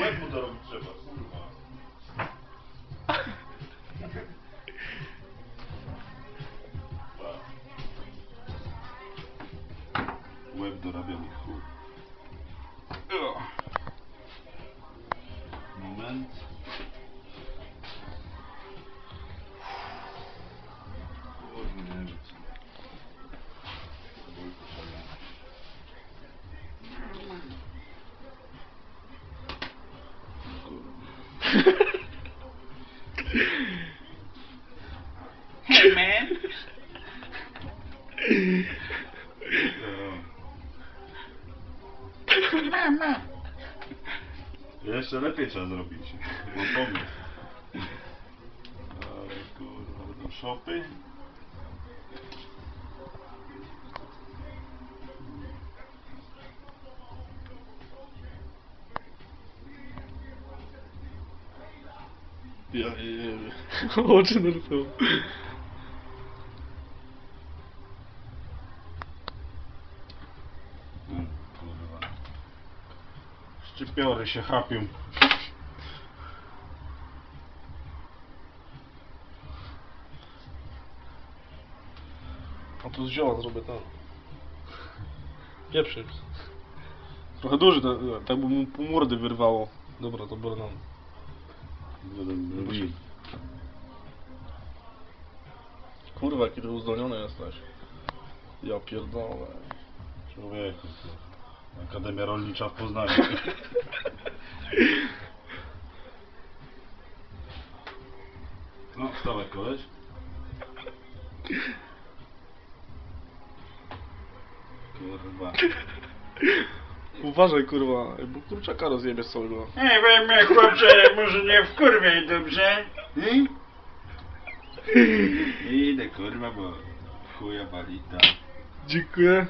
Łeb mu trzeba, kurwa. Łeb dorabiamy chuj. Moment. Hey man. Mama. Jeszcze lepiej trzeba zrobić. Mam pomysł. Ale kurwa, będą szopy. Ja wiem. Oczy narysował. Szczypiory się chapią. A tu z zioła zrobię tam. Pieprzyk. Trochę duży, tak, tak by mu pół mordy wyrwało. Dobra, to biorę Kurwa, ty uzdolniony jesteś. Ja pierdolę. Człowieku. Akademia Rolnicza w Poznaniu. No, wstawaj koleś. Kurwa. Uważaj kurwa, bo kurczaka rozjebiesz całego. Ej, we mnie chłopcze, może nie wkurwiaj, dobrze? I? Idę kurwa, bo chuja balita. Dziękuję.